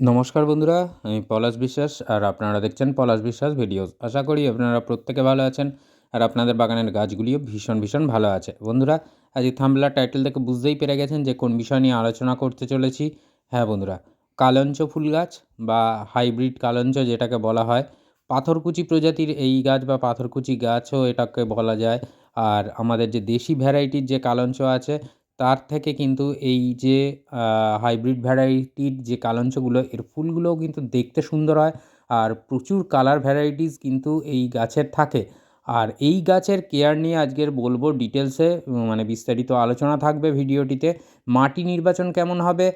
নমস্কার বন্ধুরা, আমি পলাশ বিশ্বাস আর আপনারা দেখছেন পলাশ বিশ্বাস ভিডিওস। আশা করি আপনারা প্রত্যেকে ভালো আছেন আর আপনাদের বাগানের গাছগুলিও ভীষণ ভীষণ ভালো আছে। বন্ধুরা, আজ থামলা টাইটেল থেকে বুঝতেই পেরে গেছেন যে কোন বিষয় নিয়ে আলোচনা করতে চলেছি। হ্যাঁ বন্ধুরা, কালঞ্চ ফুল গাছ বা হাইব্রিড কালঞ্চ যেটাকে বলা হয়, পাথরকুচি প্রজাতির এই গাছ বা পাথরকুচি গাছও এটাকে বলা যায়। আর আমাদের যে দেশি ভ্যারাইটির যে কালঞ্চ আছে তার থেকে কিন্তু এই যে হাইব্রিড ভ্যারাইটির যে কালঞ্চগুলো, এর ফুলগুলোও কিন্তু দেখতে সুন্দর হয়। আর প্রচুর কালার ভ্যারাইটিস কিন্তু এই গাছের থাকে। আর এই গাছের কেয়ার নিয়ে আজকের বলব ডিটেলসে মানে বিস্তারিত আলোচনা থাকবে ভিডিওটিতে। মাটি নির্বাচন কেমন হবে?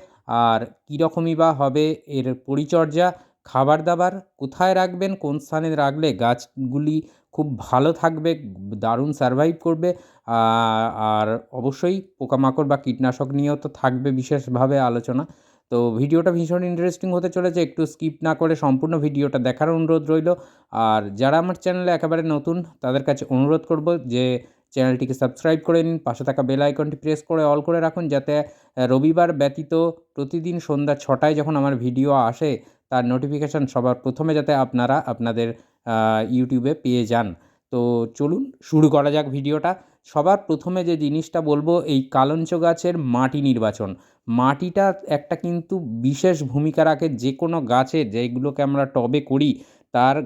আর কীরকমই বা হবে এর পরিচর্যা? খাবার দাবার কোথায় রাখবেন? কোন স্থানে রাখলে গাছগুলি খুব ভালো থাকবে, দারুণ সারভাইভ করবে আর অবশ্যই পোকামাকড় বা কীটনাশক নিয়েও তো থাকবে বিশেষভাবে আলোচনা। তো ভিডিওটা ভীষণ ইন্টারেস্টিং হতে চলেছে, একটু স্কিপ না করে সম্পূর্ণ ভিডিওটা দেখার অনুরোধ রইল। আর যারা আমার চ্যানেলে একেবারে নতুন, তাদের কাছে অনুরোধ করব যে চ্যানেলটিকে সাবস্ক্রাইব করে নিন, পাশে থাকা বেল আইকনটি প্রেস করে অল করে রাখুন, যাতে রবিবার ব্যতীত প্রতিদিন সন্ধ্যা ছটায় যখন আমার ভিডিও আসে, তার নোটিফিকেশান সবার প্রথমে যাতে আপনারা আপনাদের ইউটিউবে পেয়ে যান। তো চলুন, শুরু করা যাক ভিডিওটা। সবার প্রথমে যে জিনিসটা বলব, এই কালঞ্চ গাছের মাটি নির্বাচন। মাটিটা একটা কিন্তু বিশেষ ভূমিকা রাখে যে কোনো গাছে, যেগুলোকে আমরা টবে করি, তার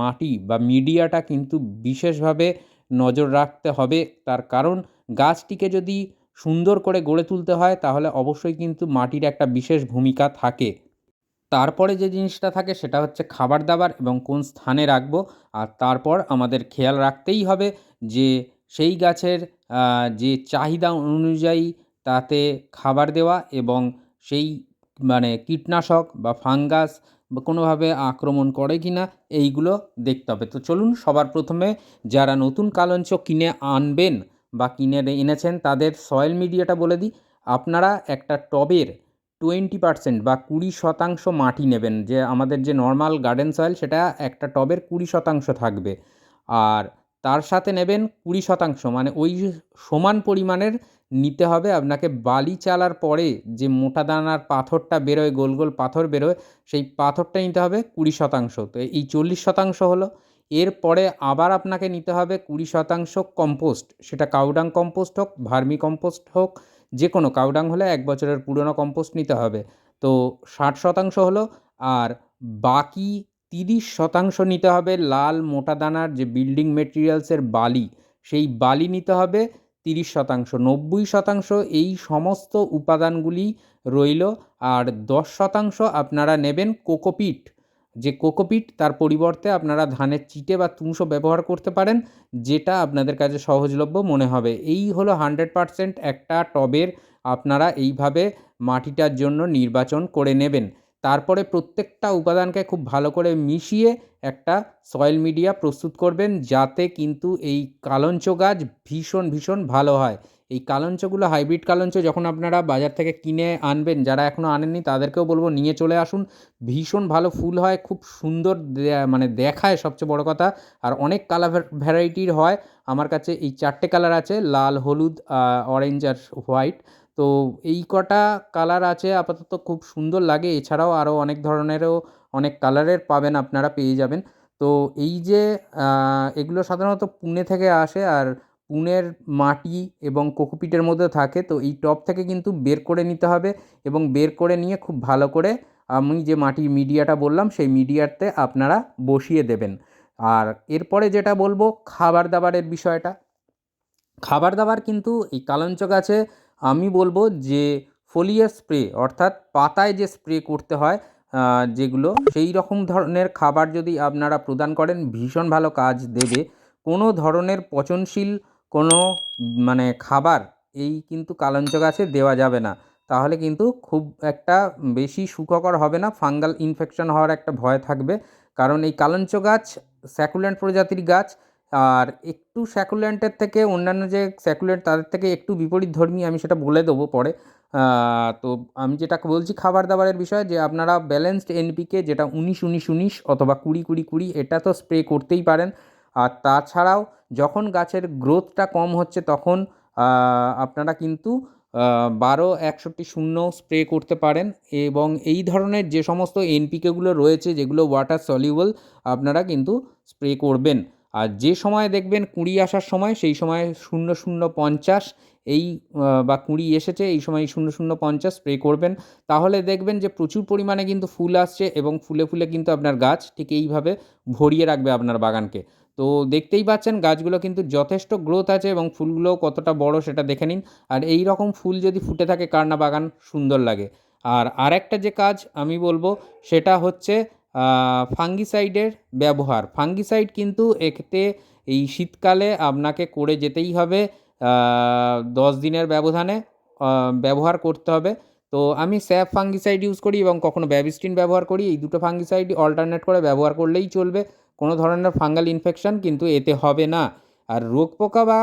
মাটি বা মিডিয়াটা কিন্তু বিশেষভাবে নজর রাখতে হবে। তার কারণ, গাছটিকে যদি সুন্দর করে গড়ে তুলতে হয়, তাহলে অবশ্যই কিন্তু মাটির একটা বিশেষ ভূমিকা থাকে। তারপরে যে জিনিসটা থাকে সেটা হচ্ছে খাবার দাবার এবং কোন স্থানে রাখব। আর তারপর আমাদের খেয়াল রাখতেই হবে যে সেই গাছের যে চাহিদা অনুযায়ী তাতে খাবার দেওয়া এবং সেই মানে কীটনাশক বা ফাঙ্গাস বা কোনোভাবে আক্রমণ করে কি না, এইগুলো দেখতে হবে। তো চলুন সবার প্রথমে যারা নতুন কালঞ্চ কিনে আনবেন বা কিনে এনেছেন তাদের সয়েল মিডিয়াটা বলে দিই। আপনারা একটা টবের টোয়েন্টি পারসেন্ট বা কুড়ি শতাংশ মাটি নেবেন। যে আমাদের যে নর্মাল গার্ডেন সয়েল, সেটা একটা টবের কুড়ি শতাংশ থাকবে। আর তার সাথে নেবেন কুড়ি শতাংশ মানে ওই সমান পরিমাণের নিতে হবে। আপনাকে বালি চালার পরে যে মোটা দানার পাথরটা বেরোয়, গোল গোল পাথর বেরোয়, সেই পাথরটা নিতে হবে কুড়ি শতাংশ। তো এই চল্লিশ শতাংশ হলো। এরপরে আবার আপনাকে নিতে হবে কুড়ি শতাংশ কম্পোস্ট। সেটা কাউডাং কম্পোস্ট হোক, ভার্মি কম্পোস্ট হোক যে কোনো কাউডাং হলে এক বছরের পুরনো কম্পোস্ট নিতে হবে। তো ষাট শতাংশ হলো আর বাকি তিরিশ শতাংশ নিতে হবে লাল মোটা দানার যে বিল্ডিং মেটেরিয়ালসের বালি, সেই বালি নিতে হবে তিরিশ শতাংশ। নব্বই শতাংশ এই সমস্ত উপাদানগুলি রইল আর দশ শতাংশ আপনারা নেবেন কোকোপিট। যে কোকোপিট, তার পরিবর্তে আপনারা ধানের চিটে বা তুষও ব্যবহার করতে পারেন, যেটা আপনাদের কাছে সহজলভ্য মনে হবে। এই হলো হান্ড্রেড পারসেন্ট একটা টবের আপনারা এইভাবে মাটিটার জন্য নির্বাচন করে নেবেন। তারপরে প্রত্যেকটা উপাদানকে খুব ভালো করে মিশিয়ে একটা সয়েল মিডিয়া প্রস্তুত করবেন, যাতে কিন্তু এই কালঞ্চ গাছ ভীষণ ভীষণ ভালো হয়। এই কালঞ্চগুলো হাইব্রিড কালঞ্চ যখন আপনারা বাজার থেকে কিনে আনবেন, যারা এখনও আনেননি তাদেরকেও বলব নিয়ে চলে আসুন। ভীষণ ভালো ফুল হয়, খুব সুন্দর মানে দেখায় সবচেয়ে বড় কথা। আর অনেক কালার ভ্যারাইটির হয়। আমার কাছে এই চারটে কালার আছে, লাল, হলুদ অরেঞ্জ আর হোয়াইট তো এই কটা কালার আছে, আপাতত খুব সুন্দর লাগে। এছাড়াও আরও অনেক ধরনেরও অনেক কালারের পাবেন, আপনারা পেয়ে যাবেন। তো এই যে এগুলো সাধারণত পুনে থেকে আসে। আর পুনের মাটি এবং কোকোপিটের মধ্যে থাকে, তো এই টব থেকে কিন্তু বের করে নিতে হবে এবং বের করে নিয়ে খুব ভালো করে আমি যে মাটির মিডিয়াটা বললাম, সেই মিডিয়াতে আপনারা বসিয়ে দেবেন। আর এরপরে যেটা বলব, খাবার দাবারের বিষয়টা। খাবার দাবার কিন্তু এই কালঞ্চ গাছে আমি বলব যে ফোলিয়ার স্প্রে, অর্থাৎ পাতায় যে স্প্রে করতে হয় যেগুলো, সেই রকম ধরনের খাবার যদি আপনারা প্রদান করেন, ভীষণ ভালো কাজ দেবে। কোনো ধরনের পচনশীল কোনো মানে খাবার এই কিন্তু কালঞ্চ গাছে দেওয়া যাবে না। তাহলে কিন্তু খুব একটা বেশি সুখকর হবে না, ফাঙ্গাল ইনফেকশন হওয়ার একটা ভয় থাকবে। কারণ এই কালঞ্চ গাছ স্যাকুল্যান্ট প্রজাতির গাছ, আর একটু স্যাকুল্যান্টের থেকে অন্যান্য যে স্যাকুল্যান্ট তাদের থেকে একটু বিপরীত ধর্মী আমি সেটা বলে দেবো পরে। তো আমি যেটা বলছি খাবার দাবারের বিষয়ে, যে আপনারা ব্যালেন্সড এনপিকে যেটা উনিশ উনিশ উনিশ অথবা কুড়ি কুড়ি কুড়ি, এটা তো স্প্রে করতেই পারেন। আর তাছাড়াও যখন গাছের গ্রোথটা কম হচ্ছে তখন আপনারা কিন্তু বারো একষট্টি শূন্য স্প্রে করতে পারেন এবং এই ধরনের যে সমস্ত এনপিকেগুলো রয়েছে, যেগুলো ওয়াটার সলিউবল আপনারা কিন্তু স্প্রে করবেন। আর যে সময় দেখবেন কুঁড়ি আসার সময়, সেই সময় শূন্য শূন্য পঞ্চাশ এই বা কুঁড়ি এসেছে, এই সময় শূন্য শূন্য পঞ্চাশ স্প্রে করবেন। তাহলে দেখবেন যে প্রচুর পরিমাণে কিন্তু ফুল আসছে এবং ফুলে ফুলে কিন্তু আপনার গাছ ঠিক এইভাবে ভরিয়ে রাখবে আপনার বাগানকে। তো দেখতেই পাচ্ছেন গাছগুলো কিন্তু যথেষ্ট গ্রোথ আছে এবং ফুলগুলো কতটা বড় সেটা দেখে নিন। আর এই রকম ফুল যদি ফুটে থাকে কার না বাগান, সুন্দর লাগে। আর আরেকটা যে কাজ আমি বলব সেটা হচ্ছে ফাঙ্গিসাইডের ব্যবহার। ফাঙ্গিসাইড কিন্তু এতে এই শীতকালে আপনাকে করে যেতেই হবে দশ দিনের ব্যবধানে ব্যবহার করতে হবে। তো আমি স্যাপ ফাঙ্গিসাইড ইউজ করি এবং কখনো ব্যাবিস্টিন ব্যবহার করি। এই দুটো ফাঙ্গিসাইড অল্টারনেট করে ব্যবহার করলেই চলবে। কোনো ধরনের ফাঙ্গাল ইনফেকশন কিন্তু এতে হবে না। আর রোগ পোকা বা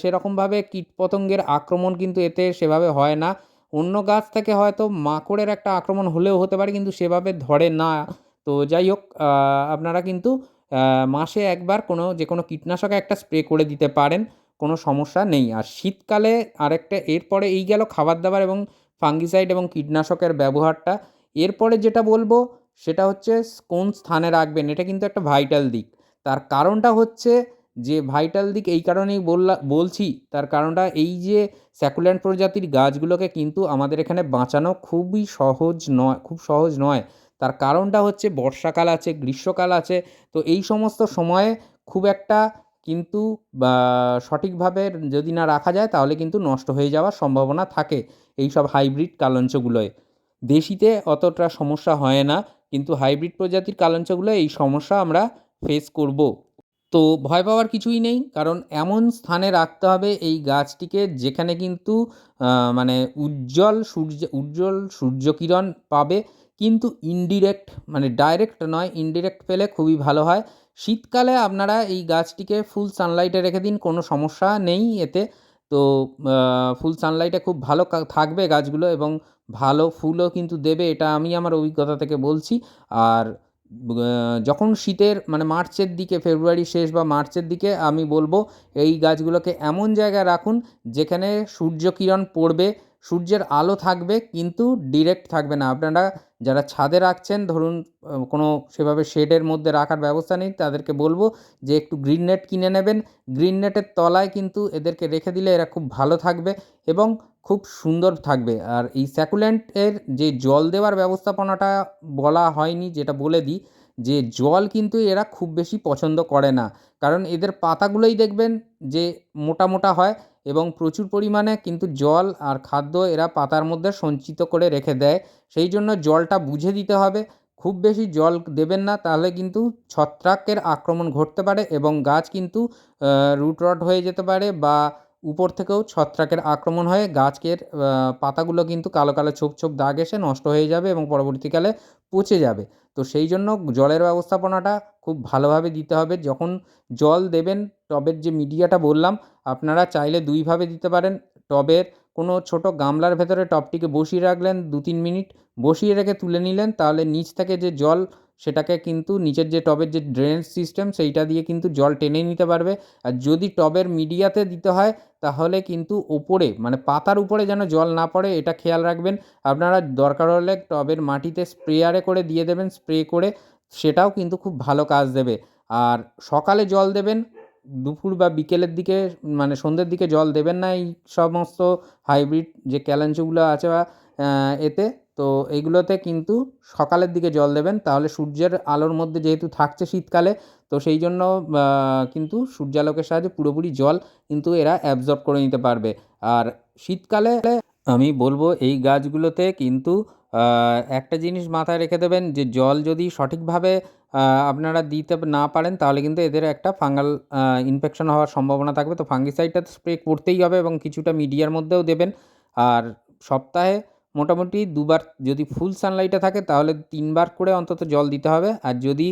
সেরকমভাবে কীটপতঙ্গের আক্রমণ কিন্তু এতে সেভাবে হয় না। অন্য গাছ থেকে হয়তো মাকড়ের একটা আক্রমণ হলেও হতে পারে, কিন্তু সেভাবে ধরে না। তো যাই হোক আপনারা কিন্তু মাসে একবার কোনো যে কোনো কীটনাশক একটা স্প্রে করে দিতে পারেন, কোনো সমস্যা নেই। আর শীতকালে আরেকটা, এরপরে এই গেল খাবার দাবার এবং ফাঙ্গিসাইড এবং কীটনাশকের ব্যবহারটা। এরপরে যেটা বলব সেটা হচ্ছে কোন স্থানে রাখবেন, এটা কিন্তু একটা ভাইটাল দিক। তার কারণটা হচ্ছে যে ভাইটাল দিক এই কারণেই বললা, বলছি, তার কারণটা এই যে স্যাকুল্যান্ড প্রজাতির গাছগুলোকে কিন্তু আমাদের এখানে বাঁচানো খুবই সহজ নয়, খুব সহজ নয়। তার কারণটা হচ্ছে বর্ষাকাল আছে, গ্রীষ্মকাল আছে, তো এই সমস্ত সময়ে খুব একটা কিন্তু সঠিকভাবে যদি না রাখা যায় তাহলে কিন্তু নষ্ট হয়ে যাওয়ার সম্ভাবনা থাকে এই সব হাইব্রিড কালঞ্চগুলোয়। দেশিতে অতটা সমস্যা হয় না কিন্তু হাইব্রিড প্রজাতির কালঞ্চগুলো এই সমস্যা আমরা ফেস করব। তো ভয় পাওয়ার কিছুই নেই, কারণ এমন স্থানে রাখতে হবে এই গাছটিকে যেখানে কিন্তু মানে উজ্জ্বল সূর্য, উজ্জ্বল সূর্যকিরণ পাবে, কিন্তু ইনডিরেক্ট মানে ডাইরেক্ট নয় ইনডিরেক্ট পেলে খুবই ভালো হয়। শীতকালে আপনারা এই গাছটিকে ফুল সানলাইটে রেখে দিন, কোনো সমস্যা নেই এতে। তো ফুল সানলাইটে খুব ভালো থাকবে গাছগুলো এবং ভালো ফুলও কিন্তু দেবে, এটা আমি আমার অভিজ্ঞতা থেকে বলছি। আর যখন শীতের মানে মার্চের দিকে, ফেব্রুয়ারি শেষ বা মার্চের দিকে আমি বলব, এই গাছগুলোকে এমন জায়গায় রাখুন, যেখানে সূর্যকিরণ পড়বে সূর্যের আলো থাকবে, কিন্তু ডিরেক্ট থাকবে না। আপনারা যারা ছাদে রাখছেন, ধরুন কোনো সেভাবে শেডের মধ্যে রাখার ব্যবস্থা নেই, তাদেরকে বলব যে একটু গ্রিন নেট কিনে নেবেন। গ্রিন নেটের তলায় কিন্তু এদেরকে রেখে দিলে এরা খুব ভালো থাকবে এবং খুব সুন্দর থাকবে। আর এই স্যাকুল্যান্টের যে জল দেওয়ার ব্যবস্থাপনাটা বলা হয়নি, যেটা বলে দিই, যে জল কিন্তু এরা খুব বেশি পছন্দ করে না। কারণ এদের পাতাগুলোই দেখবেন যে মোটা মোটা হয় এবং প্রচুর পরিমাণে কিন্তু জল আর খাদ্য এরা পাতার মধ্যে সঞ্চিত করে রেখে দেয়। সেই জন্য জলটা বুঝে দিতে হবে। খুব বেশি জল দেবেন না, তাহলে কিন্তু ছত্রাকের আক্রমণ ঘটতে পারে এবং গাছ কিন্তু রুট রট হয়ে যেতে পারে বা উপর থেকেও ছত্রাকের আক্রমণ হয়ে গাছের পাতাগুলো কিন্তু কালো কালো ছোপ ছোপ দাগ এসে নষ্ট হয়ে যাবে এবং পরবর্তীকালে পচে যাবে। তো সেই জন্য জলের ব্যবস্থাপনাটা খুব ভালোভাবে দিতে হবে। যখন জল দেবেন, টবের যে মিডিয়াটা বললাম, আপনারা চাইলে দুইভাবে দিতে পারেন। টবের কোনো ছোটো গামলার ভেতরে টবটিকে বসিয়ে রাখলেন দু তিন মিনিট বসিয়ে রেখে তুলে নিলেন, তাহলে নিচ থেকে যে জল সেটাকে কিন্তু নিচের যে টবের যে ড্রেনেজ সিস্টেম সেইটা দিয়ে কিন্তু জল টেনে নিতে পারবে। আর যদি টবের মিডিয়াতে দিতে হয়, তাহলে কিন্তু ওপরে মানে পাতার উপরে যেন জল না পড়ে, এটা খেয়াল রাখবেন। আপনারা দরকার হলে টবের মাটিতে স্প্রেয়ারে করে দিয়ে দেবেন, স্প্রে করে সেটাও কিন্তু খুব ভালো কাজ দেবে। আর সকালে জল দেবেন, দুপুর বা বিকেলের দিকে মানে সন্ধ্যের দিকে জল দেবেন না এই সমস্ত হাইব্রিড যে ক্যালেঞ্চোগুলো আছে বা এতে। তো এইগুলোতে কিন্তু সকালের দিকে জল দেবেন। তাহলে সূর্যের আলোর মধ্যে যেহেতু থাকছে শীতকালে, তো সেই জন্য কিন্তু সূর্যালোকের সাহায্যে পুরোপুরি জল কিন্তু এরা অ্যাবজর্ব করে নিতে পারবে। আর শীতকালে আমি বলব এই গাছগুলোতে কিন্তু একটা জিনিস মাথায় রেখে দেবেন যে জল যদি সঠিকভাবে আপনারা দিতে না পারেন, তাহলে কিন্তু এদের একটা ফাঙ্গাল ইনফেকশন হওয়ার সম্ভাবনা থাকবে। তো ফাঙ্গিসাইডটা স্প্রে করতেই হবে এবং কিছুটা মিডিয়ার মধ্যেও দেবেন। আর সপ্তাহে মোটামুটি দুবার যদি ফুল সানলাইটে থাকে, তাহলে তিনবার করে অন্তত জল দিতে হবে। আর যদি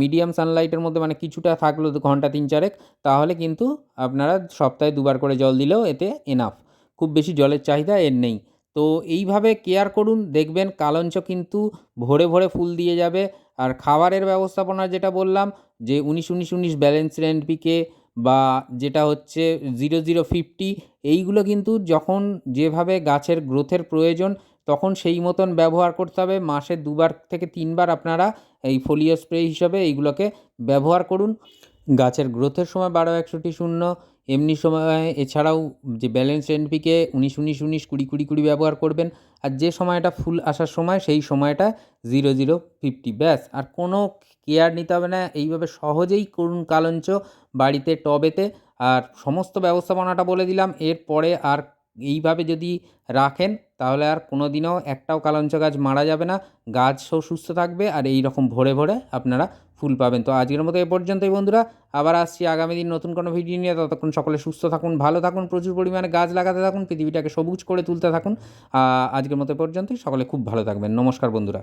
মিডিয়াম সানলাইটের মধ্যে মানে কিছুটা থাকল ঘণ্টা তিন চারেক, তাহলে কিন্তু আপনারা সপ্তাহে দুবার করে জল দিলেও এতে এনাফ খুব বেশি জলের চাহিদা এর নেই। তো এইভাবে কেয়ার করুন, দেখবেন কালঞ্চ কিন্তু ভরে ভরে ফুল দিয়ে যাবে। আর খাবারের ব্যবস্থাপনা যেটা বললাম, যে উনিশ উনিশ উনিশ ব্যালেন্স এনপিকে বা যেটা হচ্ছে জিরো জিরো ফিফটি এইগুলো কিন্তু যখন যেভাবে গাছের গ্রোথের প্রয়োজন, তখন সেই মতন ব্যবহার করতে হবে। মাসে দুবার থেকে তিনবার আপনারা এই ফোলিও স্প্রে হিসাবে এইগুলোকে ব্যবহার করুন। গাছের গ্রোথের সময় বারো একষট্টি শূন্য এমনি সময় এছাড়াও যে ব্যালেন্স এনপিকে উনিশ উনিশ উনিশ, কুড়ি কুড়ি কুড়ি ব্যবহার করবেন। আর যে সময়টা ফুল আসার সময়, সেই সময়টা জিরো জিরো ফিফটি ব্যাস। আর কোনো কেয়ার নিতে হবে না, এইভাবে সহজেই করুন কালঞ্চ বাড়িতে, টবেতে। আর সমস্ত ব্যবস্থাপনাটা বলে দিলাম। এরপরে আর এইভাবে যদি রাখেন, তাহলে আর কোনো দিনও একটাও কালঞ্চ গাছ মারা যাবে না। গাছও সুস্থ থাকবে আর এই রকম ভরে ভরে আপনারা ফুল পাবেন। তো আজকের মতো এ পর্যন্তই বন্ধুরা। আবার আসছি আগামী দিন নতুন কোনো ভিডিও নিয়ে। ততক্ষণ সকলে সুস্থ থাকুন, ভালো থাকুন, প্রচুর পরিমাণে গাছ লাগাতে থাকুন, পৃথিবীটাকে সবুজ করে তুলতে থাকুন। আজকের মতো পর্যন্তই। সকলে খুব ভালো থাকবেন। নমস্কার বন্ধুরা।